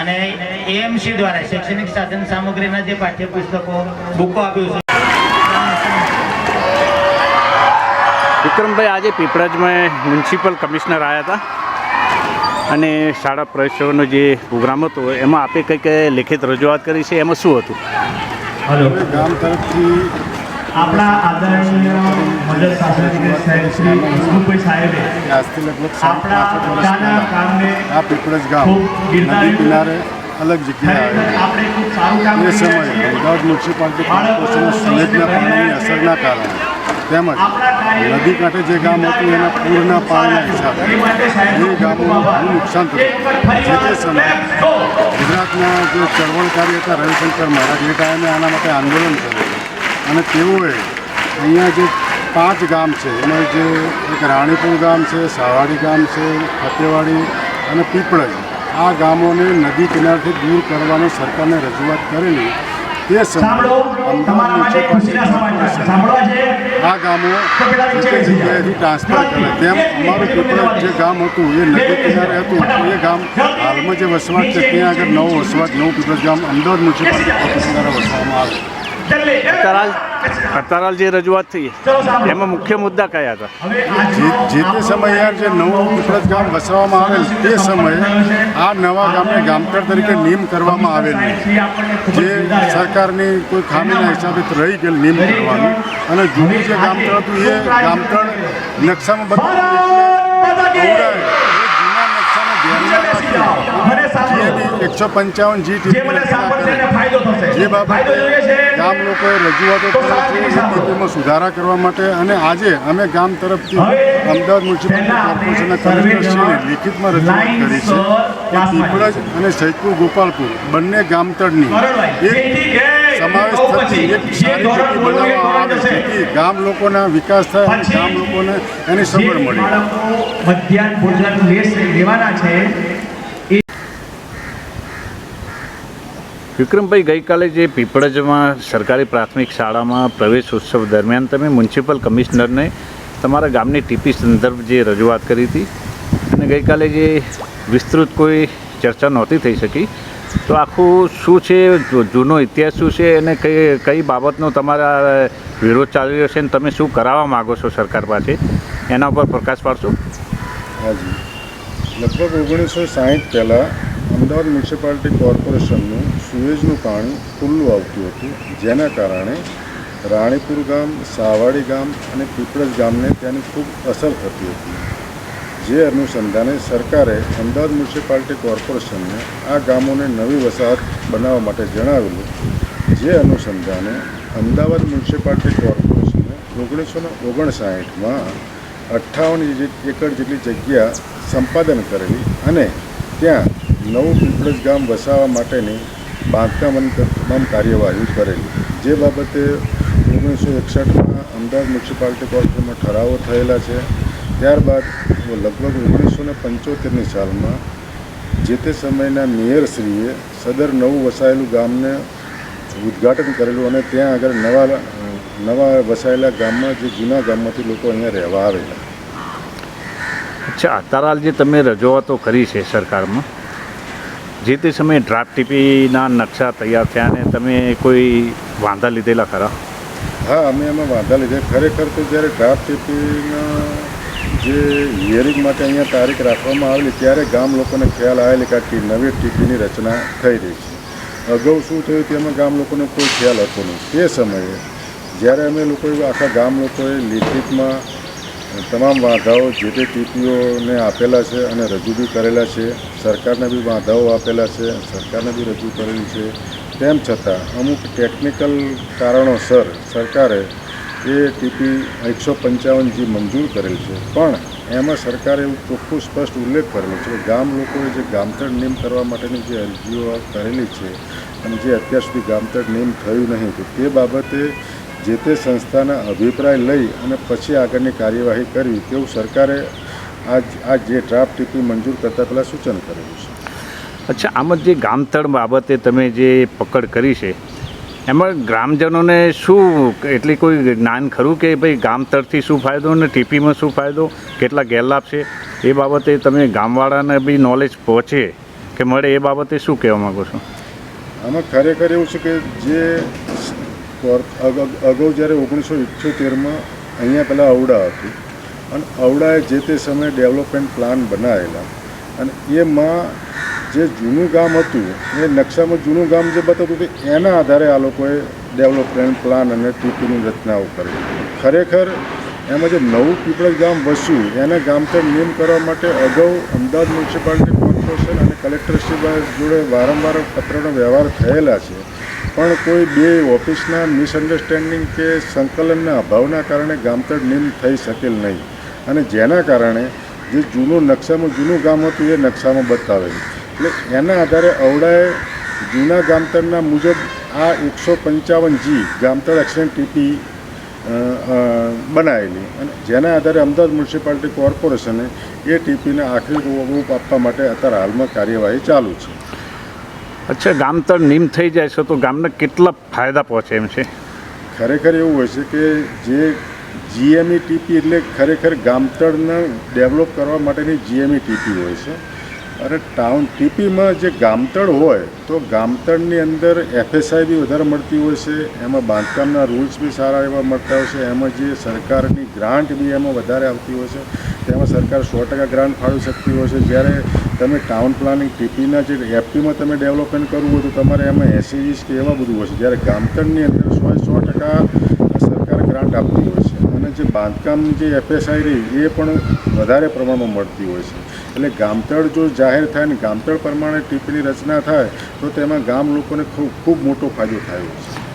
અને એએમસી દ્વારા શૈક્ષણિક સાધન સામગ્રીના જે પાઠ્યપુસ્તકો બુકો આપ્યું છે. વિક્રમભાઈ આજે પીપળજમાં મ્યુનિસિપલ કમિશનર આવ્યા હતા અને શાળા પ્રવેશોનો જે પ્રોગ્રામ હતો એમાં આપે કંઈક લેખિત રજૂઆત કરી છે એમાં શું હતું? હલો ગામ તરફથી આપણા આદરણીય મદદ શાસ્ત્રી સાહેબ શ્રી વિષ્ણુભાઈ સાહેબે આપણા પોતાના કામને ખૂબ કિનારે અલગ જગ્યાએ એ સમયે અમદાવાદ મ્યુનિસિપાલિટી કોર્પોરેશનના સંવેદના પાણીની અસરના કારણે. તેમજ નદી કાંઠે જે ગામ હતું એના પૂરના પાણીના હિસાબે એ ગામોમાં ઘણું નુકસાન થયું. જે તે સમયે ગુજરાતના જે ચળવળકારી હતા રવિશંકર મહારાજ એ ટાઈમે આના માટે આંદોલન કરેલું અને તેઓએ અહીંયા જે પાંચ ગામ છે એમાં જે એક રાણીપુર ગામ છે સાવાડી ગામ છે ફતેવાડી અને પીપળજ આ ગામોને નદી કિનારથી દૂર કરવાની સરકારને રજૂઆત કરેલી. તે આ ગામો જગ્યાએથી ટ્રાન્સફર કરે તેમ અમારું પીપળજ જે ગામ હતું એ નદી કિનારે હતું એ ગામ હાલમાં જે વસવાટ છે ત્યાં આગળ નવો વસવાટ નવું પીપળજ ગામ અમદાવાદ મ્યુનિસિપાલિટી દ્વારા વસવામાં આવે. અત્યાર જે રજૂઆત થઈ એમાં મુખ્ય મુદ્દા કયા હતા? જે જે તે સમયે યાર જે નવું ઉપરત ગામ વસાવવામાં આવેલ તે સમયે આ નવા ગામને ગામતર તરીકે નિયમ કરવામાં આવેલ જે સરકારની કોઈ ખામીના હિસાબે રહી ગયેલ નિયમ કરવાનું અને જૂનું જે ગામતળ હતું એ ગામતળ નકશામાં બધું એકસો પંચાવન જી જે બાબતે ગામ લોકોએ રજૂઆતો કરી છે એ સુધારા કરવા માટે અને આજે અમે ગામ તરફથી અમદાવાદ આપણે કોર્પોરેશનના કમિશનરશ્રીને લિખિતમાં રજૂઆત કરી છે કે પીપળજ અને સૈદપુર ગોપાલપુર બંને ગામતળની એક સમાવેશ થતી એક સારી જગ્યા બનાવવામાં આવે છે કે જેથી ગામ લોકોના વિકાસ થાય અને ગામ લોકોને એની સગવડ મળે. મધ્યાહન ભોજન લેવાના છે વિક્રમભાઈ, ગઈકાલે જે પીપળજમાં સરકારી પ્રાથમિક શાળામાં પ્રવેશ ઉત્સવ દરમિયાન તમે મ્યુનિસિપલ કમિશનરને તમારા ગામની ટીપી સંદર્ભ જે રજૂઆત કરી હતી અને ગઈકાલે જે વિસ્તૃત કોઈ ચર્ચા નહોતી થઈ શકી, તો આખું શું છે જૂનો ઇતિહાસ શું છે અને કઈ કઈ બાબતનો તમારા વિરોધ ચાલી રહ્યો છે અને તમે શું કરાવવા માગો છો સરકાર પાસે? એના ઉપર પ્રકાશ પાડશો. હાજી લગભગ ઓગણીસો સાહીઠ પહેલાં અમદાવાદ મ્યુનિસિપાલિટી કોર્પોરેશનનું સુએજનું પાણી ખુલ્લું આવતું હતું, જેના કારણે રાણીપુર ગામ, સાવાડી ગામ અને પીપળજ ગામને ત્યાંની ખૂબ અસર થતી હતી. જે અનુસંધાને સરકારે અમદાવાદ મ્યુનિસિપાલિટી કોર્પોરેશનને આ ગામોને નવી વસાહત બનાવવા માટે જણાવેલું, જે અનુસંધાને અમદાવાદ મ્યુનિસિપાલિટી કોર્પોરેશને ઓગણીસો ને ઓગણસાઠમાં અઠ્ઠાવન એકર જેટલી જગ્યા સંપાદન કરેલી અને ત્યાં નવું પીપળજ ગામ વસાવવા માટેની બાંધકામ અને તમામ કાર્યવાહી કરેલી. જે બાબતે ઓગણીસો એકસઠમાં અમદાવાદ મ્યુનિસિપાલિટી કોર્પોરેશનમાં ઠરાવો થયેલા છે. ત્યારબાદ લગભગ ઓગણીસો ને પંચોતેરની સાલમાં જે તે સમયના મેયરશ્રીએ સદર નવું વસાયેલું ગામને ઉદ્ઘાટન કરેલું અને ત્યાં આગળ નવા નવા વસાયેલા ગામમાં જે જૂના ગામમાંથી લોકો અહીંયા રહેવા આવેલા. અચ્છા અત્યારે જે તમે રજૂઆતો કરી છે સરકારમાં જે તે સમયે ડ્રાફ્ટ ટીપીના નકશા તૈયાર થયા અને તમે કોઈ વાંધા લીધેલા ખરા? હા, અમે એમાં વાંધા લીધે. ખરેખર તો જ્યારે ડ્રાફ્ટ ટીપીના જે હિયરિંગ માટે અહીંયા તારીખ રાખવામાં આવેલી, ત્યારે ગામ લોકોને ખ્યાલ આવેલી કે આ નવી ટીપીની રચના થઈ રહી છે. અગાઉ શું થયું તેમાં ગામ લોકોને કોઈ ખ્યાલ હતો નહીં. તે સમયે જ્યારે અમે લોકોએ આખા ગામ લોકોએ લિખિતમાં તમામ વાંધાઓ જે તે ટીપીઓને આપેલા છે અને રજૂ બી કરેલા છે, સરકારને બી વાંધાઓ આપેલા છે, સરકારને બી રજૂ કરેલી છે. તેમ છતાં, અમુક ટેકનિકલ કારણોસર સરકારે એ ટીપી એકસો પંચાવન જી મંજૂર કરેલ છે. પણ એમાં સરકારે એવું ચોખ્ખું સ્પષ્ટ ઉલ્લેખ કરેલો છે કે ગામ લોકોએ જે ગામતળ નિયમ કરવા માટેની જે અરજીઓ કરેલી છે અને જે અત્યાર સુધી ગામતળ નિયમ થયું નહીં, તો તે બાબતે જે તે સંસ્થાના અભિપ્રાય લઈ અને પછી આગળની કાર્યવાહી કરવી તેવું સરકારે આજ આ જે ડ્રાફ્ટ ટીપી મંજૂર કરતાં પહેલાં સૂચન કરેલું છે. અચ્છા આમાં જે ગામતળ બાબતે તમે જે પકડ કરી છે એમાં ગ્રામજનોને શું એટલી કોઈ જ્ઞાન ખરું કે ભાઈ ગામતળથી શું ફાયદો અને ટીપીમાં શું ફાયદો? કેટલા ગેરલાભ છે? એ બાબતે તમે ગામવાળાને બી નોલેજ પહોંચે કે મળે એ બાબતે શું કહેવા માગો છો? આમાં ખરેખર એવું છે કે જે અગાઉ જ્યારે ઓગણીસો ઇઠ્યોતેરમાં અહીંયા પહેલાં અવડા હતી, અને અવડાએ જે તે સમયે ડેવલપમેન્ટ પ્લાન બનાવેલા અને એમાં જે જૂનું ગામ હતું, એ નકશામાં જૂનું ગામ જે બતાવતું હતું, એના આધારે આ લોકોએ ડેવલપમેન્ટ પ્લાન અને ટીપીની રચનાઓ કરી. ખરેખર, એમાં જે નવું પીપળજ ગામ વસ્યું, એને ગામતળ નિયમ કરવા માટે અગાઉ અમદાવાદ મ્યુનિસિપાલિટી કોર્પોરેશન અને કલેક્ટરશ્રી જોડે વારંવાર પત્રનો વ્યવહાર થયેલા છે. પણ કોઈ બે ઓફિસના મિસઅન્ડરસ્ટેન્ડિંગ કે સંકલનના અભાવના કારણે ગામતળ નિયમ થઈ શકેલ નહીં. અને જેના કારણે જે જૂનું નકશામાં જૂનું ગામ હતું એ નકશામાં બતાવેલું. એટલે એના આધારે અવડાએ જૂના ગામતળના મુજબ આ એકસો પંચાવન જી ગામતળ એક્સિડન્ટ ટીપી બનાવેલી અને જેના આધારે અમદાવાદ મ્યુનિસિપાલિટી કોર્પોરેશને એ ટીપીને આખરી રૂપ આપવા માટે અત્યારે હાલમાં કાર્યવાહી ચાલુ છે. અચ્છા ગામતર નીમ થઈ જાય છે, તો ગામને કેટલા ફાયદા પહોંચે એમ છે? ખરેખર એવું હોય છે કે જે જીએમઈ ટીપી એટલે ખરેખર ગામતળને ડેવલપ કરવા માટેની જીએમઈ ટીપી હોય છે. અને ટાઉન ટીપીમાં જે ગામતળ હોય, તો ગામતળની અંદર એફએસઆઈ બી વધારે મળતી હોય છે. એમાં બાંધકામના રૂલ્સ બી સારા એવા મળતા હોય છે. એમાં જે સરકારની ગ્રાન્ટ બી એમાં વધારે આવતી હોય છે. તેમાં સરકાર સો ટકા ગ્રાન્ટ ફાળવી શકતી હોય છે. જ્યારે તમે ટાઉન પ્લાનિંગ ટીપીના જે એફપીમાં તમે ડેવલપમેન્ટ કરવું હોય, તો તમારે એમાં એસસીજીસ કે એવા બધું હોય છે. જ્યારે ગામતળની અંદર સો સો ટકા સરકાર ગ્રાન્ટ આપતી હોય છે. અને જે બાંધકામની જે એફએસઆઈ રહી, એ પણ વધારે પ્રમાણમાં મળતી હોય છે. એટલે ગામતળ જો જાહેર થાય ને ગામતળ પ્રમાણે ટીપીની રચના થાય, તો તેમાં ગામ લોકોને ખૂબ ખૂબ મોટો ફાયદો થાય છે.